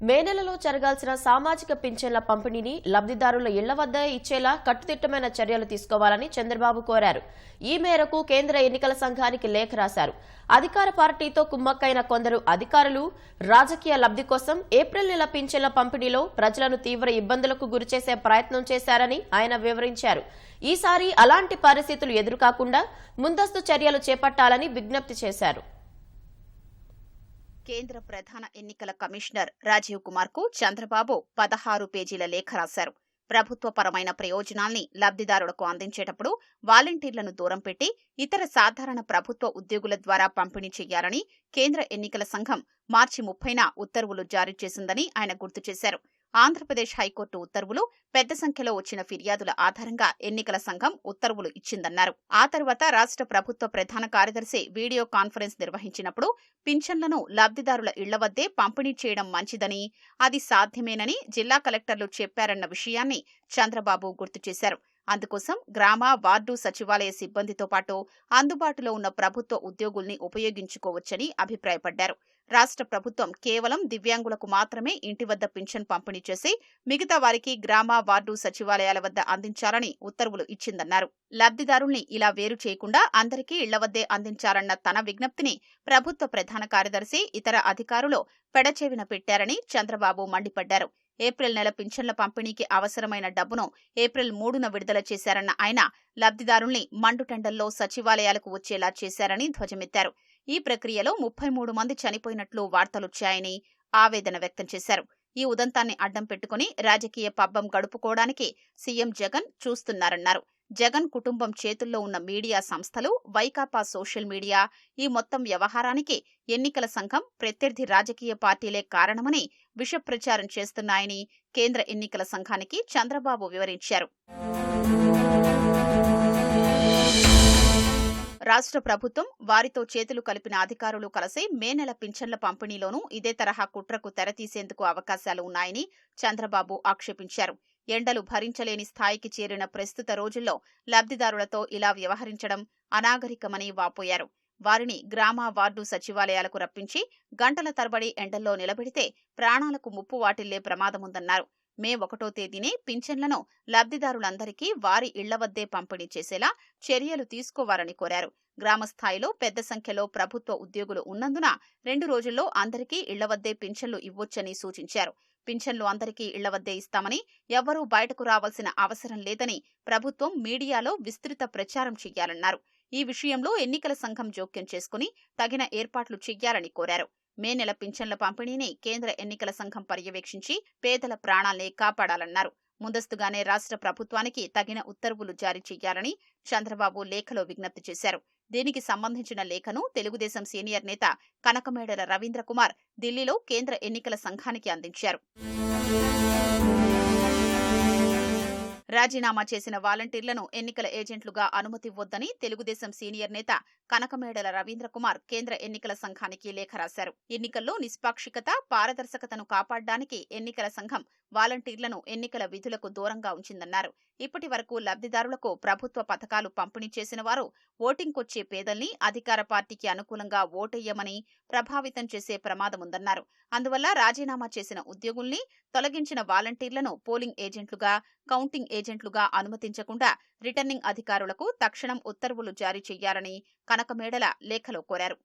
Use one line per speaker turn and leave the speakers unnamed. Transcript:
మే నెలలో జరగాల్సిన సామాజిక పింఛన్ల పంపిణీని లబ్ధిదారుల ఇళ్ళ వద్ద ఇచ్చేలా కట్టుదిట్టమైన చర్యలు తీసుకోవాలని చంద్రబాబు కోరారు. ఈ మేరకు కేంద్ర ఎన్నికల సంఘానికి లేఖ రాశారు. అధికార పార్టీతో కుమ్మక్కైన కొందరు అధికారులు రాజకీయ లబ్ధి కోసం ఏప్రిల్ నెల పింఛన్ల పంపిణీలో ప్రజలను తీవ్ర ఇబ్బందులకు గురిచేసే ప్రయత్నం చేశారని ఆయన వివరించారు. ఈసారి అలాంటి పరిస్థితులు ఎదురుకాకుండా ముందస్తు చర్యలు చేపట్టాలని విజ్ఞప్తి చేశారు.
కేంద్ర ప్రధాన ఎన్నికల కమిషనర్ రాజీవ్ కుమార్కు చంద్రబాబు పదహారు పేజీల లేఖ రాశారు. ప్రభుత్వపరమైన ప్రయోజనాల్ని లబ్ధిదారులకు అందించేటప్పుడు వాలంటీర్లను దూరం పెట్టి ఇతర సాధారణ ప్రభుత్వ ఉద్యోగుల ద్వారా పంపిణీ చేయాలని కేంద్ర ఎన్నికల సంఘం మార్చి ముప్పైన ఉత్తర్వులు జారీ చేసిందని ఆయన గుర్తు చేశారు. ఆంధ్రప్రదేశ్ హైకోర్టు ఉత్తర్వులు పెద్ద సంఖ్యలో వచ్చిన ఫిర్యాదుల ఆధారంగా ఎన్నికల సంఘం ఉత్తర్వులు ఇచ్చిందన్నారు. ఆ తర్వాత రాష్ట్ర ప్రభుత్వ ప్రధాన కార్యదర్శి వీడియో కాన్ఫరెన్స్ నిర్వహించినప్పుడు పింఛన్లను లబ్ధిదారుల ఇళ్ళ వద్దే పంపిణీ చేయడం మంచిదని అది సాధ్యమేనని జిల్లా కలెక్టర్లు చెప్పారన్న విషయాన్ని చంద్రబాబు గుర్తు చేశారు. అందుకోసం గ్రామ వార్డు సచివాలయ సిబ్బందితో పాటు అందుబాటులో ఉన్న ప్రభుత్వ ఉద్యోగుల్ని ఉపయోగించుకోవచ్చని అభిప్రాయపడ్డారు. రాష్ట్ర ప్రభుత్వం కేవలం దివ్యాంగులకు మాత్రమే ఇంటి వద్ద పింఛన్ పంపిణీ చేసి మిగతా వారికి గ్రామ వార్డు సచివాలయాల వద్ద అందించాలని ఉత్తర్వులు ఇచ్చిందన్నారు. లబ్ధిదారుల్ని ఇలా వేరు చేయకుండా అందరికీ ఇళ్ళ వద్దే అందించాలన్న తన విజ్ఞప్తిని ప్రభుత్వ ప్రధాన కార్యదర్శి ఇతర అధికారులు పెడచెవిన పెట్టారని చంద్రబాబు మండిపడ్డారు. ఏప్రిల్ నెల పింఛన్ల పంపిణీకి అవసరమైన డబ్బును ఏప్రిల్ మూడున విడుదల చేశారన్న ఆయన లబ్ధిదారుల్ని మండుటెండల్లో సచివాలయాలకు వచ్చేలా చేశారని ధ్వజమెత్తారు. ఈ ప్రక్రియలో ముప్పై మూడు మంది చనిపోయినట్లు వార్తలొచ్చాయని ఆవేదన వ్యక్తం చేశారు. ఈ ఉదంతాన్ని అడ్డం పెట్టుకుని రాజకీయ పబ్బం గడుపుకోవడానికి సీఎం జగన్ చూస్తున్నారన్నారు. జగన్ కుటుంబం చేతుల్లో ఉన్న మీడియా సంస్థలు వైకాపా సోషల్ మీడియా ఈ మొత్తం వ్యవహారానికి ఎన్నికల సంఘం ప్రత్యర్థి రాజకీయ పార్టీలే కారణమని విషప్రచారం చేస్తున్నాయని కేంద్ర ఎన్నికల సంఘానికి చంద్రబాబు వివరించారు. రాష్ట్ర ప్రభుత్వం వారితో చేతులు కలిపిన అధికారులు కలిసి మే నెల పింఛన్ల పంపిణీలోనూ ఇదే తరహా కుట్రకు తెరతీసేందుకు అవకాశాలు ఉన్నాయని చంద్రబాబు ఆక్షేపించారు. ఎండలు భరించలేని స్థాయికి చేరిన ప్రస్తుత రోజుల్లో లబ్ధిదారులతో ఇలా వ్యవహరించడం అనాగరికమని వాపోయారు. వారిని గ్రామ వార్డు సచివాలయాలకు రప్పించి గంటల తరబడి ఎండల్లో నిలబెడితే ప్రాణాలకు ముప్పు వాటిల్లే ప్రమాదముందన్నారు. మే ఒకటో తేదీనే పింఛన్లను లబ్ధిదారులందరికీ వారి ఇళ్ళ వద్దే పంపిణీ చేసేలా చర్యలు తీసుకోవాలని కోరారు. గ్రామస్థాయిలో పెద్ద సంఖ్యలో ప్రభుత్వ ఉద్యోగులు ఉన్నందున రెండు రోజుల్లో అందరికీ ఇళ్ళ వద్దే పింఛన్లు ఇవ్వొచ్చని సూచించారు. పింఛన్లు అందరికీ ఇళ్ళ వద్దే ఇస్తామని ఎవ్వరూ బయటకు రావాల్సిన అవసరం లేదని ప్రభుత్వం మీడియాలో విస్తృత ప్రచారం చెయ్యాలన్నారు. ఈ విషయంలో ఎన్నికల సంఘం జోక్యం చేసుకుని తగిన ఏర్పాట్లు చెయ్యాలని కోరారు. మే నెల పింఛన్ల పంపిణీని కేంద్ర ఎన్నికల సంఘం పర్యవేక్షించి పేదల ప్రాణాల్ని కాపాడాలన్నారు. ముందస్తుగానే రాష్ట్ర ప్రభుత్వానికి తగిన ఉత్తర్వులు జారీ చేయాలని చంద్రబాబు లేఖలో విజ్ఞప్తి చేశారు. దీనికి సంబంధించిన లేఖను తెలుగుదేశం సీనియర్ నేత కనకమేడల రవీంద్ర కుమార్ ఢిల్లీలో కేంద్ర ఎన్నికల సంఘానికి అందించారు. రాజీనామా చేసిన వాలంటీర్లను ఎన్నికల ఏజెంట్లుగా అనుమతివ్వొద్దని తెలుగుదేశం సీనియర్ నేత కనకమేడల రవీంద్ర కుమార్ కేంద్ర ఎన్నికల సంఘానికి లేఖ రాశారు. ఎన్నికల్లో నిష్పాక్షికత పారదర్శకతను కాపాడడానికి ఎన్నికల సంఘం వాలంటీర్లను ఎన్నికల విధులకు దూరంగా ఉంచిందన్నారు. ఇప్పటి వరకు లబ్ధిదారులకు ప్రభుత్వ పథకాలు పంపిణీ చేసిన వారు ఓటింగ్కొచ్చే పేదల్ని అధికార పార్టీకి అనుకూలంగా ఓటెయ్యమని ప్రభావితం చేసే ప్రమాదముందన్నారు. అందువల్ల రాజీనామా చేసిన ఉద్యోగుల్ని తొలగించిన వాలంటీర్లను పోలింగ్ ఏజెంట్లుగా కౌంటింగ్ ఏజెంట్లుగా అనుమతించకుండా రిటర్నింగ్ అధికారులకు తక్షణం ఉత్తర్వులు జారీ చేయాలని కనకమేడల లేఖలో కోరారు.